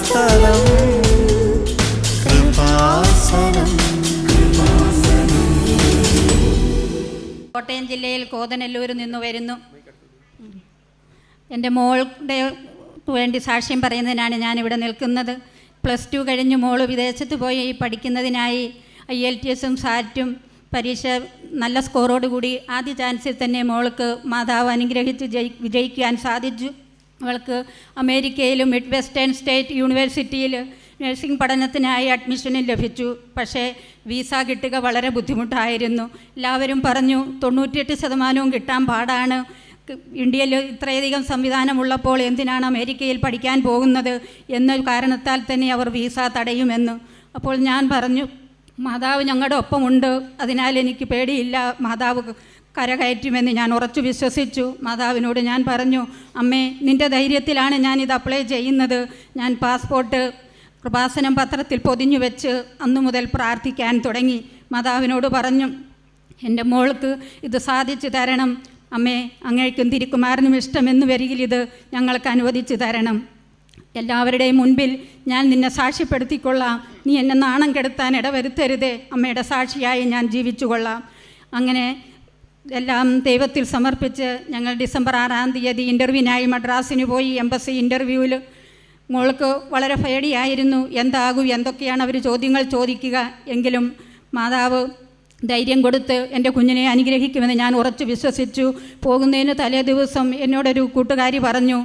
സ്ഥലം. കോട്ടയം ജില്ലയിൽ കോതനല്ലൂരിൽ നിന്ന് വരുന്നു. എന്റെ മോളുടെ വേണ്ടി സാക്ഷ്യം പറയുന്നതിനാണ് ഇവിടെ നിൽക്കുന്നത്. പ്ലസ് ടു കഴിഞ്ഞ് മോൾ വിദേശത്ത് പോയി പഠിക്കുന്നതിനായി ഐ എൽ ടി എസും സാറ്റും പരീക്ഷ നല്ല സ്കോറോടുകൂടി ആദ്യ ചാൻസിൽ തന്നെ മോൾക്ക് മാതാവ് അനുഗ്രഹിച്ച് വിജയിക്കാൻ സാധിച്ചു. അവൾക്ക് അമേരിക്കയിലും മിഡ് വെസ്റ്റേൺ സ്റ്റേറ്റ് യൂണിവേഴ്സിറ്റിയിൽ നഴ്സിംഗ് പഠനത്തിനായി അഡ്മിഷനും ലഭിച്ചു. പക്ഷേ വിസ കിട്ടുക വളരെ ബുദ്ധിമുട്ടായിരുന്നു. എല്ലാവരും പറഞ്ഞു തൊണ്ണൂറ്റിയെട്ട് ശതമാനവും കിട്ടാൻ പാടാണ്. ഇന്ത്യയിൽ ഇത്രയധികം സംവിധാനമുള്ളപ്പോൾ എന്തിനാണ് അമേരിക്കയിൽ പഠിക്കാൻ പോകുന്നത്? എന്ന കാരണത്താൽ തന്നെ അവർ വിസ തടയുമെന്ന്. അപ്പോൾ ഞാൻ പറഞ്ഞു മാതാവ് ഞങ്ങളുടെ ഒപ്പമുണ്ട്. അതിനാൽ എനിക്ക് പേടിയില്ല. മാതാവ് കരകയറ്റുമെന്ന് ഞാൻ ഉറച്ചു വിശ്വസിച്ചു. മാതാവിനോട് ഞാൻ പറഞ്ഞു അമ്മേ നിന്റെ ധൈര്യത്തിലാണ് ഞാൻ ഇത് അപ്ലൈ ചെയ്യുന്നത്. ഞാൻ പാസ്പോർട്ട് കൃപാസനം പത്രത്തിൽ പൊതിഞ്ഞു വെച്ച് അന്നു മുതൽ പ്രാർത്ഥിക്കാൻ തുടങ്ങി. മാതാവിനോട് പറഞ്ഞു എന്റെ മോൾക്ക് ഇത് സാധിച്ചു തരണം. അമ്മേ അങ്ങേക്കും തിരുക്കുമാരനും ഇഷ്ടമെന്ന് വരികിൽ ഇത് ഞങ്ങൾക്ക് അനുവദിച്ചു തരണം. എല്ലാവരുടെയും മുൻപിൽ ഞാൻ നിന്നെ സാക്ഷ്യപ്പെടുത്തിക്കൊള്ളാം. നീ എന്നെ നാണം കെടുത്താൻ ഇടവരുത്തരുതേ. അമ്മയുടെ സാക്ഷിയായി ഞാൻ ജീവിച്ചു കൊള്ളാം അങ്ങനെ എല്ലാം ദൈവത്തിൽ സമർപ്പിച്ച് ഞങ്ങൾ ഡിസംബർ ആറാം തീയതി ഇന്റർവ്യൂവിനായി മദ്രാസിന് പോയി എംബസി ഇന്റർവ്യൂവിൽ മോൾക്ക് വളരെ പേടിയായിരുന്നു. എന്താകും എന്തൊക്കെയാണ് അവർ ചോദ്യങ്ങൾ ചോദിക്കുക എങ്കിലും മാതാവ് ധൈര്യം കൊടുത്ത് എന്റെ കുഞ്ഞിനെ അനുഗ്രഹിക്കുമെന്ന് ഞാൻ ഉറച്ചു വിശ്വസിച്ചു. പോകുന്നതിന് തലേ ദിവസം എന്നോടൊരു കൂട്ടുകാരി പറഞ്ഞു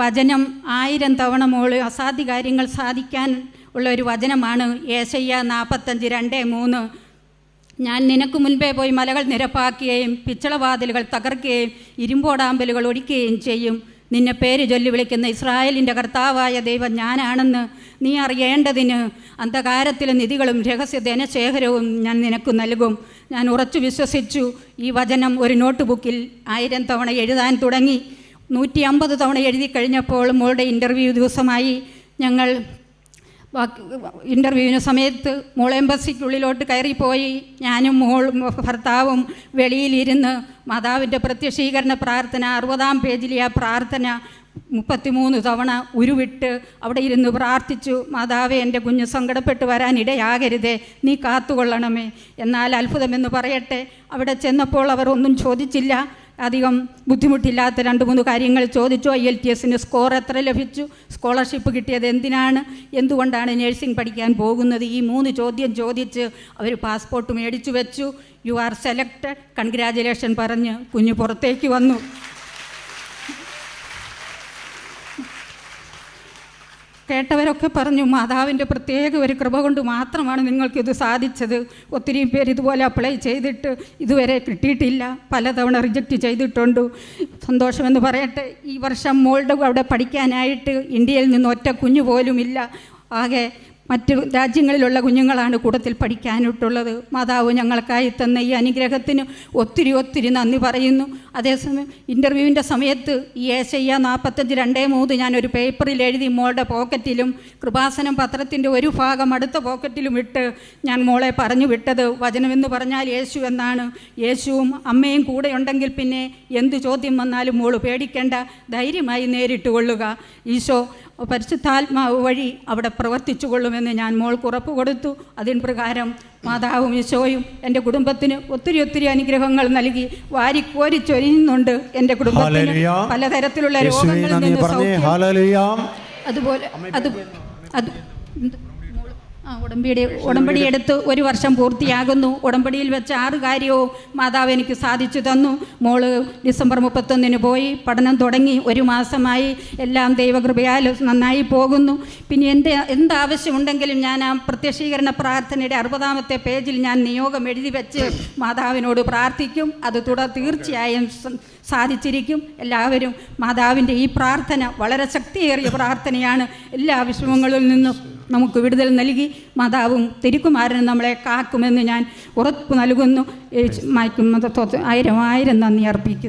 വചനം ആയിരം തവണ മോൾ അസാധ്യ കാര്യങ്ങൾ സാധിക്കാൻ ഉള്ള ഒരു വചനമാണ് ഏശയ്യ നാൽപ്പത്തഞ്ച് രണ്ട് മൂന്ന്. ഞാൻ നിനക്ക് മുൻപേ പോയി മലകൾ നിരപ്പാക്കുകയും പിച്ചളവാതിലുകൾ തകർക്കുകയും ഇരുമ്പോടാമ്പലുകൾ ഒടിക്കുകയും ചെയ്യും. നിന്നെ പേര് ചൊല്ലി വിളിക്കുന്ന ഇസ്രായേലിന്റെ കർത്താവായ ദൈവം ഞാനാണെന്ന് നീ അറിയേണ്ടതിന് അന്ധകാരത്തിലെ നിധികളും രഹസ്യ ധനശേഖരവും ഞാൻ നിനക്ക് നൽകും. ഞാൻ ഉറച്ചു വിശ്വസിച്ചു. ഈ വചനം ഒരു നോട്ട് ബുക്കിൽ ആയിരം തവണ എഴുതാൻ തുടങ്ങി. നൂറ്റി അമ്പത് തവണ എഴുതി കഴിഞ്ഞപ്പോൾ മോളുടെ ഇന്റർവ്യൂ ദിവസമായി. ഞങ്ങൾ ബാക്കി ഇന്റർവ്യൂവിന് സമയത്ത് മോൾ എംബസിക്കുള്ളിലോട്ട് കയറിപ്പോയി. ഞാനും മോളും ഭർത്താവും വെളിയിലിരുന്ന് മാതാവിന്റെ പ്രത്യക്ഷീകരണ പ്രാർത്ഥന അറുപതാം പേജിലെ ആ പ്രാർത്ഥന മുപ്പത്തിമൂന്ന് തവണ ഉരുവിട്ട് അവിടെ ഇരുന്ന് പ്രാർത്ഥിച്ചു. മാതാവെ എന്റെ കുഞ്ഞ് സങ്കടപ്പെട്ട് വരാനിടയാകരുതേ നീ കാത്തുകൊള്ളണമേ. എന്നാൽ അത്ഭുതമെന്ന് പറയട്ടെ അവിടെ ചെന്നപ്പോൾ അവർ ഒന്നും ചോദിച്ചില്ല. അധികം ബുദ്ധിമുട്ടില്ലാത്ത രണ്ട് മൂന്ന് കാര്യങ്ങൾ ചോദിച്ചു. ഐ എൽ ടി എസിന് സ്കോർ എത്ര ലഭിച്ചു? സ്കോളർഷിപ്പ് കിട്ടിയത് എന്തിനാണ്? എന്തുകൊണ്ടാണ് നഴ്സിംഗ് പഠിക്കാൻ പോകുന്നത്? ഈ മൂന്ന് ചോദ്യം ചോദിച്ച് അവർ പാസ്പോർട്ട് മേടിച്ചു വെച്ചു. യു ആർ സെലക്റ്റഡ് കൺഗ്രാജുലേഷൻ പറഞ്ഞ് കുഞ്ഞ് പുറത്തേക്ക് വന്നു. കേട്ടവരൊക്കെ പറഞ്ഞു മാതാവിന്റെ പ്രത്യേക ഒരു കൃപ കൊണ്ട് മാത്രമാണ് നിങ്ങൾക്കിത് സാധിച്ചത്. ഒത്തിരി പേര് ഇതുപോലെ അപ്ലൈ ചെയ്തിട്ട് ഇതുവരെ കിട്ടിയിട്ടില്ല. പലതവണ റിജക്റ്റ് ചെയ്തിട്ടുണ്ട്. സന്തോഷമെന്ന് പറയട്ടെ ഈ വർഷം മോളുടെ അവിടെ പഠിക്കാനായിട്ട് ഇന്ത്യയിൽ നിന്ന് ഒറ്റ കുഞ്ഞു പോലുമില്ല. ആകെ മറ്റു രാജ്യങ്ങളിലുള്ള കുഞ്ഞുങ്ങളാണ് കൂട്ടത്തിൽ പഠിക്കാനായിട്ടുള്ളത്. മാതാവ് ഞങ്ങൾക്കായി തന്ന ഈ അനുഗ്രഹത്തിന് ഒത്തിരി ഒത്തിരി നന്ദി പറയുന്നു. അതേസമയം ഇന്റർവ്യൂവിന്റെ സമയത്ത് ഈ ഏശയ്യ നാൽപ്പത്തഞ്ച് രണ്ടേ മൂന്ന് ഞാനൊരു പേപ്പറിൽ എഴുതി മോളുടെ പോക്കറ്റിലും കൃപാസനം പത്രത്തിന്റെ ഒരു ഭാഗം അടുത്ത പോക്കറ്റിലും ഇട്ട് ഞാൻ മോളെ പറഞ്ഞു വിട്ടത്. വചനമെന്ന് പറഞ്ഞാൽ യേശു എന്നാണ്. യേശുവും അമ്മയും കൂടെ ഉണ്ടെങ്കിൽ പിന്നെ എന്ത് ചോദ്യം വന്നാലും മോൾ പേടിക്കേണ്ട. ധൈര്യമായി നേരിട്ട് കൊള്ളുക. ഈശോ പരിശുദ്ധാത്മാവ് വഴി അവിടെ പ്രവർത്തിച്ചു കൊള്ളുമെന്ന് ഞാൻ മോൾക്ക് ഉറപ്പ് കൊടുത്തു. അതിന് പ്രകാരം മാതാവും യശോയും എന്റെ കുടുംബത്തിന് ഒത്തിരി ഒത്തിരി അനുഗ്രഹങ്ങൾ നൽകി വാരിക്കോരി ചൊരിയുന്നുണ്ട് എന്റെ കുടുംബത്തിന്. പലതരത്തിലുള്ള രോഗങ്ങളിൽ നിന്ന് അതുപോലെ അത് അത് ഉടമ്പടി ഉടമ്പടി എടുത്ത് ഒരു വർഷം പൂർത്തിയാകുന്നു. ഉടമ്പടിയിൽ വെച്ച ആറ് കാര്യവും മാതാവ് എനിക്ക് സാധിച്ചു തന്നു. മോൾ ഡിസംബർ മുപ്പത്തൊന്നിന് പോയി. പഠനം തുടങ്ങി. ഒരു മാസമായി എല്ലാം ദൈവകൃപയാൽ നന്നായി പോകുന്നു. പിന്നെ എന്റെ എന്താവശ്യമുണ്ടെങ്കിലും ഞാൻ ആ പ്രത്യക്ഷീകരണ പ്രാർത്ഥനയുടെ അറുപതാമത്തെ പേജിൽ ഞാൻ നിയോഗം എഴുതി വെച്ച് മാതാവിനോട് പ്രാർത്ഥിക്കും. അത് തുടർ തീർച്ചയായും സാധിച്ചിരിക്കും. എല്ലാവരും മാതാവിന്റെ ഈ പ്രാർത്ഥന വളരെ ശക്തിയേറിയ പ്രാർത്ഥനയാണ്. എല്ലാ വിഷമങ്ങളിൽ നിന്നും നമുക്ക് വിടുതൽ നൽകി മാതാവും തിരുക്കുമാരനും നമ്മളെ കാക്കുമെന്ന് ഞാൻ ഉറപ്പ് നൽകുന്നു. ആയിരം ആയിരം നന്ദി അർപ്പിക്കുന്നു.